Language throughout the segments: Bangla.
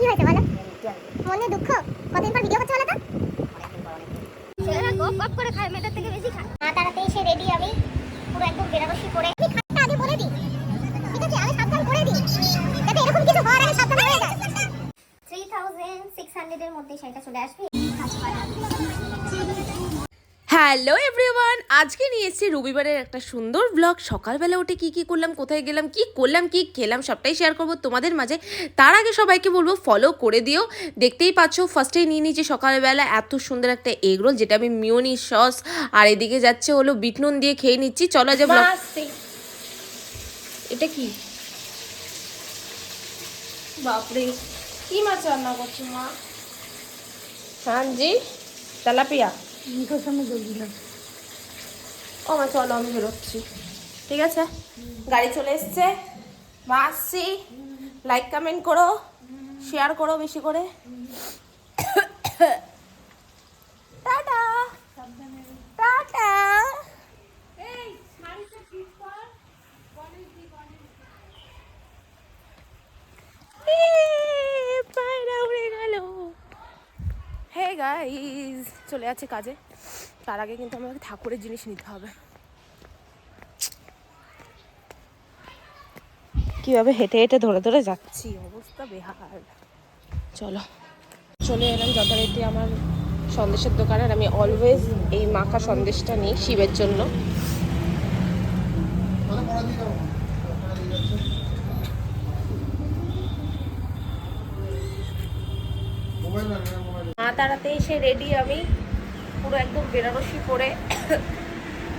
কি হয়েছে বলো? মনে দুঃখ? কতদিন পর ভিডিও করছে বলো তো? ছেলেরা গপ গপ করে খায় মেয়েদের থেকে বেশি খায়। মা তারাতে এসে রেডি আমি পুরো একদম বেনারসি পরে। আমি খাটটা আগে বলে দিই। ঠিক আছে আমি সাবধান করে দিই। যাতে এরকম কিছু হওয়ার আগে সাবধান হয়ে যায়। থ্রি থাউজেন্ড সিক্স হান্ড্রেডের মধ্যে শাড়িটা চলে আসবে। হ্যালো এভরিওয়ান আজকে নিয়ে এসেছি রবিবারের একটা সুন্দর ব্লগ সকালবেলা উঠে কি কি করলাম কোথায় গেলাম কি করলাম কি খেলাম সবটাই শেয়ার করব তোমাদের মাঝে। তার আগে সবাইকে বলব ফলো করে দিও। দেখতেই পাচ্ছ ফার্স্টেই নিয়ে নিয়েছি সকালবেলা এত সুন্দর একটা এগরোল যেটা আমি মিওনি সস আর এদিকে যাচ্ছে হলো বিট নুন দিয়ে খেয়ে নিচ্ছি। চলো যে ব্লগ এটা কি? বাপরে কি মাছ রান্না করছ মা? হ্যাঁ জি তেলাপিয়া ও মা, চলো, আমি বেরোচ্ছি। ঠিক আছে? গাড়ি চলে এসছে। মা, আসছি। লাইক কমেন্ট করো। শেয়ার করো বেশি করে টাটা টাটা এ, পায়রা উড়ে গেল হে গাইজ চলে যাচ্ছে কাজে। তার আগে কিন্তু আমাকে ঠাকুরের জিনিস নিতে হবে। কীভাবে হেঁটে হেঁটে ধরে ধরে যাচ্ছি? অবস্থা বেহাল। চলো। চলে এলাম যথারীতি আমার সন্দেশের দোকানে আর আমি অলওয়েজ এই মাখা সন্দেশটা নিই শিবের জন্য। মা এসে রেডি আমি পুরো একদম বেনারসি পরে।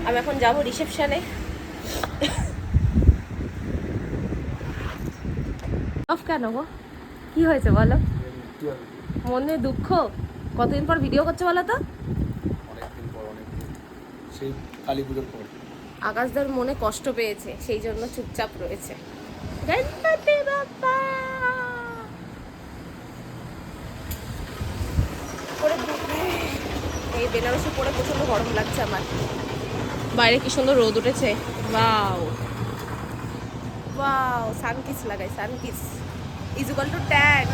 আমি এখন যাব রিসেপশনে অফ কেন গো? কি হয়েছে বলো? মনে দুঃখ? কতদিন পর ভিডিও করছে বলো তো? আকাশদার মনে কষ্ট পেয়েছে সেই জন্য চুপচাপ রয়েছে। গণপতি বাপ্পা ওরে বাবা। এই বেনারসি পরে প্রচণ্ড গরম লাগছে আমার। বাইরে কি সুন্দর রোদ উঠেছে? ওয়াও। ওয়াও সানকিস লাগাই sunkiss is equal to tan.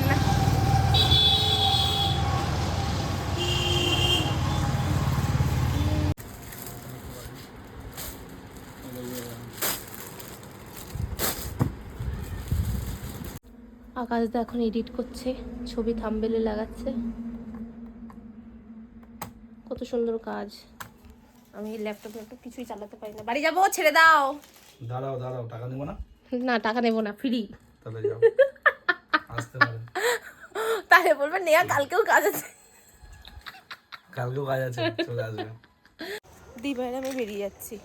আকাশদা এখন এডিট করছে ছবি থাম্বেলে লাগাচ্ছে। কত সুন্দর কাজ। আমি ল্যাপটপ ল্যাপটপ কিছুই চালাতে পারি না। বাড়ি যাব ছেড়ে দাও। দাঁড়াও দাঁড়াও টাকা নেব না? না টাকা নেব না ফ্রি। তাহলে যাও। আসতে পারে। তাহলে বলবে নেয়া কালকেও কাজ আছে। কালকেও কাজ আছে চলে আসবে। দি বাইরে আমি বেরিয়ে যাচ্ছি।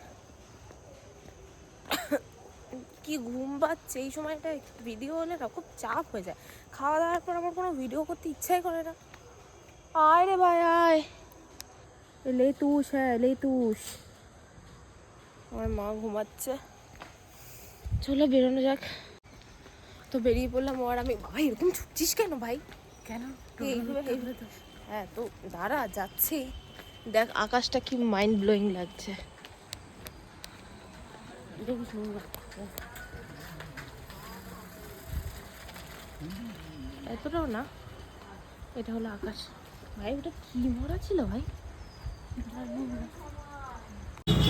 কি ঘুম পাচ্ছে? এই সময়টা ভিডিও হলে না খুব চাপ হয়ে যায়। খাওয়া দাওয়ার পর আমার কোনো ভিডিও করতে ইচ্ছাই করে না। আয় রে ভাই আয়। লেতুস হ্যাঁ লেতুস আমার মা ঘুমাচ্ছে। চলো বেরোনো যাক। তো বেরিয়ে পড়লাম আর আমি ভাই এরকম ছুটছিস কেন ভাই? কেন? এইভাবে এইভাবে তো হ্যাঁ তো দাঁড়া যাচ্ছি। দেখ আকাশটা কি মাইন্ড ব্লোয়িং লাগছে। এতটাও না? এটা হলো আকাশ। ভাই ওটা কি মরা ছিল ভাই?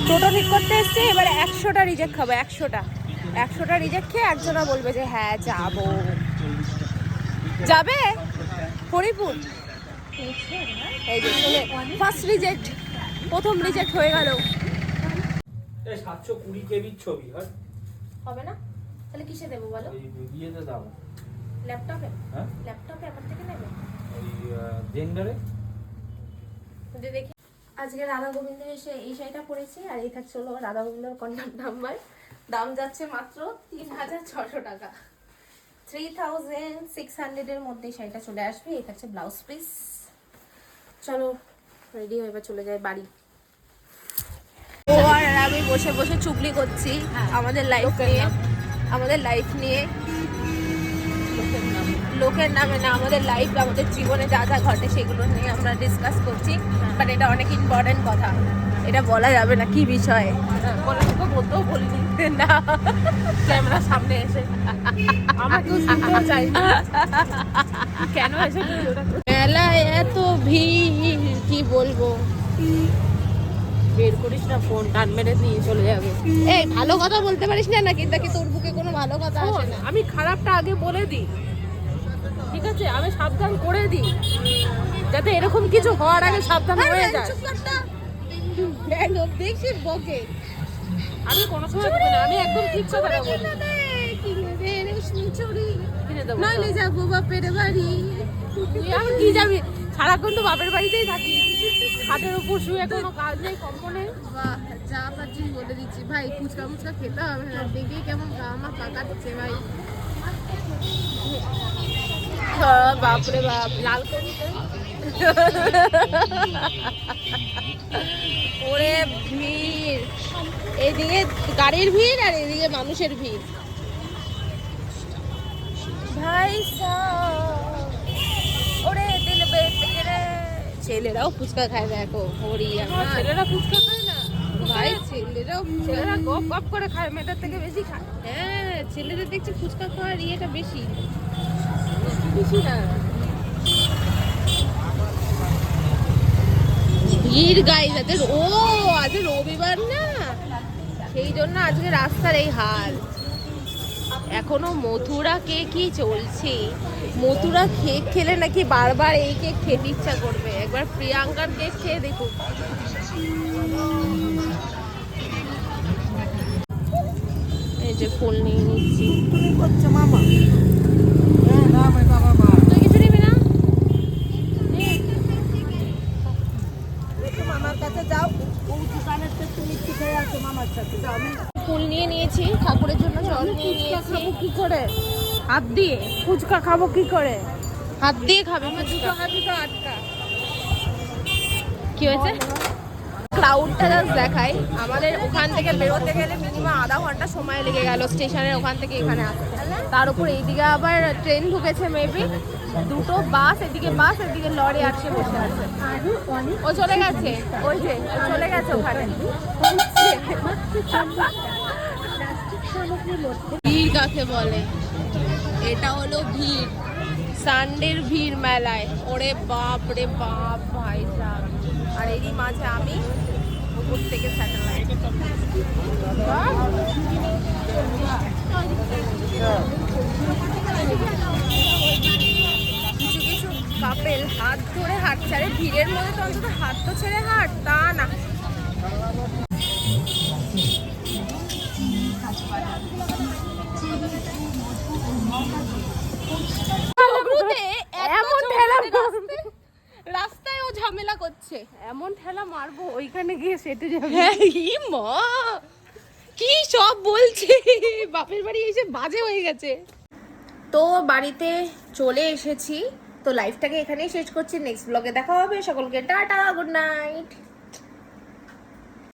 টোটো ঠিক করতে এসছে এবার একশোটা রিজেক্ট খাব একশোটা। একশোটা রিজেক্ট খেয়ে একজনা বলবে যে হ্যাঁ যাব। যাবে? হরিপুর এই যে ফার্স্ট রিজেক্ট প্রথম রিজেক্ট হয়ে গেল। সাতশো কুড়ি কেবির ছবি হ্যাঁ? হবে না? তাহলে কিসে দেবো বলো? ইয়েতে দাও ল্যাপটপে? হ্যাঁ? ল্যাপটপে আমার থেকে নেবে? ওই জেন্ডারে? দেখি আজকে রাধা গোবিন্দ এসে এই শাড়িটা পরেছি আর এটা হলো রাধা গোবিন্দর কন্ট্যাক্ট নাম্বার। দাম যাচ্ছে মাত্র তিন হাজার ছশো টাকা। থ্রি থাউজেন্ড সিক্স হান্ড্রেডের মধ্যে শাড়িটা চলে আসবে এই থাকছে ব্লাউজ পিস চলো রেডি হয়ে এবার চলে যাই বাড়ি। ও আর আমি বসে বসে চুগলি করছি আমাদের লাইফ নিয়ে। আমাদের লাইফ নিয়ে। লোকের নামে না আমাদের লাইফ আমাদের জীবনে যা যা ঘটে সেগুলো নিয়ে আমরা ডিসকাস করছি। বাট এটা অনেক ইম্পর্টেন্ট কথা। এটা বলা যাবে না কি বিষয়? বলে তোকে বলতেও বলিনি। না। ক্যামেরা সামনে এসে। আমাকেও শুনতেও চাই কেন এসে মেলায় এত ভিড় কি বলব? বের করিস না ফোন টান মেরে নিয়ে চলে যাবে। এই ভালো কথা বলতে পারিস না নাকি? নাকি তোর বুকে কোনো ভালো কথা আসে না? আমি খারাপটা আগে বলে দিই। ঠিক আছে? আমি সাবধান করে দিই। যাতে এরকম কিছু হওয়ার আগে সাবধান হয়ে যায়। দেখছি বকে। আমি কোনো সময় বলি না আমি একদম ঠিক কথাটা বলি। কিনে দেবো নইলে যাব বাপের বাড়ি। তুই কি যাবি? সারাক্ষণ তো বাপের বাড়িতেই থাকি। খাটের উপর শুয়ে কোনো কাজ নেই কম্প নেই যা পাচ্ছি বলে দিচ্ছি। ভাই ফুচকা মুচকা খেতে হবে না। দেখেই কেমন গা আমার পাকাচ্ছে ভাই। বাপরে বাপ লাল ওরে ভিড়। এদিকে গাড়ির ভিড় আর এদিকে মানুষের ভিড়। ভাই ওরে ছেলেরাও ফুচকা খায় দেখো হরি ছেলেরা ফুচকা খায় না? ভাই ছেলেরাও ছেলেরা গপ গপ করে খায় মেয়েটার থেকে বেশি খায়। হ্যাঁ ছেলেদের দেখছি ফুচকা খাওয়ার ইয়েটা বেশি। বেশি না। ভিড় গাই ও আজ রবিবার না। সেই জন্য আজকে রাস্তার এই হাল। এখনও মথুরা কেকই চলছে? মথুরা কেক খেলে নাকি বারবার এই কেক খেতে ইচ্ছা করবে? একবার প্রিয়াঙ্কার কেক খেয়ে দেখুন। এই যে ফুল নিয়ে নিচ্ছি। তুই কিছু নিবি না? ফুল নিয়ে নিয়েছি ঠাকুরের জন্য জল নিয়ে নিয়েছি। কি করে? হাত দিয়ে? ফুচকা খাব কি করে? হাত দিয়ে খাবে আমার দুটো হাতই তো আটকা। কি হয়েছে? ক্লাউডটা জাস্ট দেখাই। আমাদের ওখান থেকে বেরোতে গেলে মিনিমাম আধা ঘণ্টা সময় লেগে গেল স্টেশনের ওখান থেকে এখানে আসতে। তার উপর এইদিকে আবার ট্রেন ঢুকেছে মেবি দুটো বাস, এদিকে বাস, এদিকে লরি আটকে বসে আছে। ও চলে গেছে? ওই যে চলে গেছে ওখানে। ভিড় কাকে বলে? এটা হলো ভিড়। সানডের ভিড় মেলায়। ওরে বাপ রে বাপ, ভাই সাহেব আর এরই মাঝে আমি উপর থেকে স্যাটেলাইট কাপেল হাত ধরে হাঁটছে। আরে ভিড়ের মধ্যে তো অন্তত হাত তো ছেড়ে হাঁট তা না। এমন ঠেলা রাস্তায়- রাস্তায় ও ঝামেলা করছে। এমন ঠেলা মারবো ওইখানে গিয়ে সেটে যাবে। হ্যাঁ মা। কি সব বলছে? বাপের বাড়ি এসে বাজে হয়ে গেছে। তো বাড়িতে চলে এসেছি। তো লাইফটাকে এখানেই শেষ করছি। নেক্সট ব্লগে দেখা হবে। সকলকে টাটা গুড নাইট